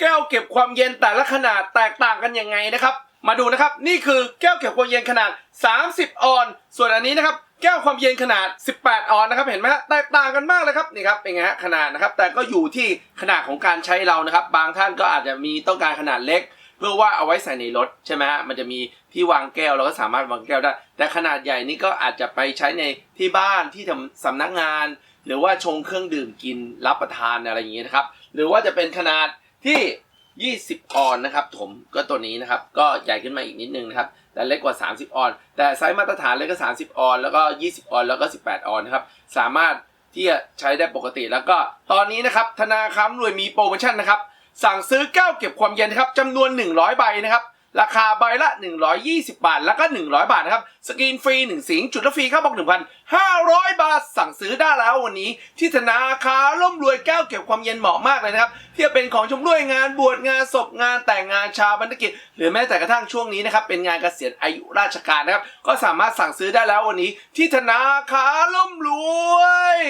แก้วเก็บความเย็นแต่ละขนาดแตกต่างกันยังไงนะครับ มาดูนะครับนี่คือแก้วเก็บความเย็นขนาด 30 ออน ส่วนอันนี้นะครับแก้วความเย็นขนาด 18 ออนนะครับ เห็นไหมแตกต่างกันมากเลยครับนี่ครับเป็นไงฮะขนาดนะครับ แต่ก็อยู่ที่ขนาดของการใช้เรานะครับ บางท่านก็อาจจะมีต้องการขนาดเล็ก เพื่อว่าเอาไว้ใส่ในรถใช่ไหมฮะมันจะมีที่วางแก้วเราก็สามารถวางแก้วได้ แต่ขนาดใหญ่นี่ก็อาจจะไปใช้ในที่บ้านที่ทำสำนักงาน หรือว่าชงเครื่องดื่มกินรับประทานอะไรอย่างเงี้ยนะครับ หรือว่าจะเป็นขนาด ที่ 20 ออนนะครับผมก็ตัวนี้นะครับ ก็ใหญ่ขึ้นมาอีกนิดนึงนะครับ แต่เล็กกว่า 30 ออน แต่ไซส์มาตรฐานเลยก็ 30 ออน แล้วก็ 20 ออน แล้วก็ 18 ออนนะครับ สามารถที่จะใช้ได้ปกติแล้วก็ตอนนี้นะครับ ธนาคารรวยมีโปรโมชั่นนะครับ สั่งซื้อแก้วเก็บความเย็นนะครับจำนวน 100 ใบนะครับ ราคาใบละ 120 บาท แล้วก็ 100 บาทนะครับ สกรีนฟรี 1 สิง จุดละฟรีค่าบอก 1,500 บาท สั่งซื้อได้แล้ววันนี้ ที่ธนาคารร่มรวยแก้วเก็บความเย็นเหมาะมากเลยนะครับ ที่จะเป็นของชมรวยงานบวชงานศพงานแต่งงานชาวบรรณกิจ หรือแม้แต่กระทั่งช่วงนี้นะครับ เป็นงานเกษียณอายุราชการนะครับ ก็สามารถสั่งซื้อได้แล้ววันนี้ ที่ธนาคารร่มรวย